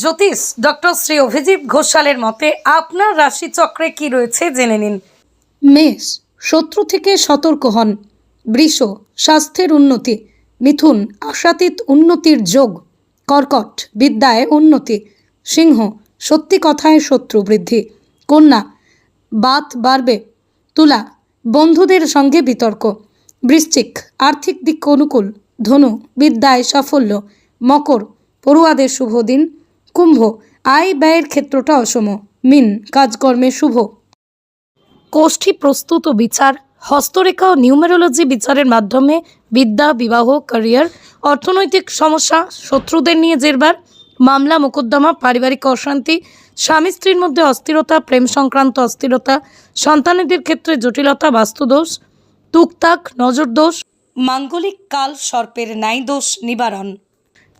জ্যোতিষ doctor Shri Abhijit ঘোষালের মতে আপনার রাশিচক্রে কি রয়েছে জেনে নিন। মেষ, শত্রু থেকে সতর্ক হন। বৃষ, স্বাস্থ্যের উন্নতি। মিথুন, আশাতীত উন্নতির যোগ। কর্কট, বিদ্যায় উন্নতি। সিংহ, সত্যি কথায় শত্রু বৃদ্ধি। কন্যা, বাত বাড়বে। তুলা, বন্ধুদের সঙ্গে বিতর্ক। বৃশ্চিক, আর্থিক দিক অনুকূল। ধনু, বিদ্যায় সাফল্য। মকর, পড়ুয়াদের শুভ দিন। কুম্ভ, আয় ব্যয়ের ক্ষেত্রটা অসম। মিন, কাজকর্মে শুভ। কোষ্ঠী প্রস্তুত বিচার, হস্তরেখা ও নিউমেরোলজি বিচারের মাধ্যমে বিদ্যা, বিবাহ, ক্যারিয়ার, অর্থনৈতিক সমস্যা, শত্রুদের নিয়ে জেরবার, মামলা, মোকদ্দমা, পারিবারিক অশান্তি, স্বামী স্ত্রীর মধ্যে অস্থিরতা, প্রেম সংক্রান্ত অস্থিরতা, সন্তানেদের ক্ষেত্রে জটিলতা, বাস্তুদোষ তুকতাক নজরদোষ, মাঙ্গলিক কাল, সর্পের ন্যায় দোষ নিবারণ।